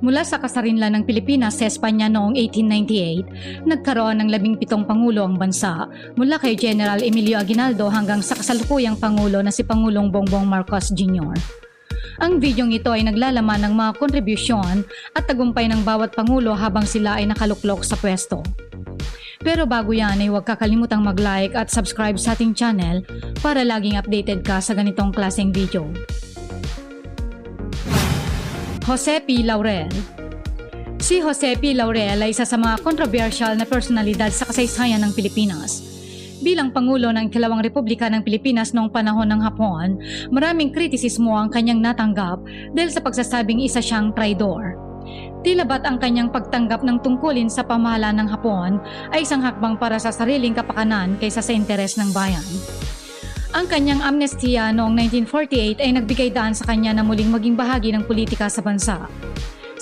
Mula sa kasarinlan ng Pilipinas sa Espanya noong 1898, nagkaroon ng labing pitong pangulo ang bansa mula kay General Emilio Aguinaldo hanggang sa kasalukuyang pangulo na si Pangulong Bongbong Marcos Jr. Ang videong ito ay naglalaman ng mga kontribusyon at tagumpay ng bawat pangulo habang sila ay nakaluklok sa pwesto. Pero bago yan ay huwag kakalimutang mag-like at subscribe sa ating channel para laging updated ka sa ganitong klaseng video. Jose P. Laurel Si Jose P. Laurel ay isa sa mga controversial na personalidad sa kasaysayan ng Pilipinas. Bilang Pangulo ng Ikalawang Republika ng Pilipinas noong panahon ng Hapon, maraming kritisismo ang kanyang natanggap dahil sa pagsasabing isa siyang traidor. Tila ba't ang kanyang pagtanggap ng tungkulin sa pamahalaan ng Hapon ay isang hakbang para sa sariling kapakanan kaysa sa interes ng bayan. Ang kanyang amnestiya noong 1948 ay nagbigay daan sa kanya na muling maging bahagi ng politika sa bansa.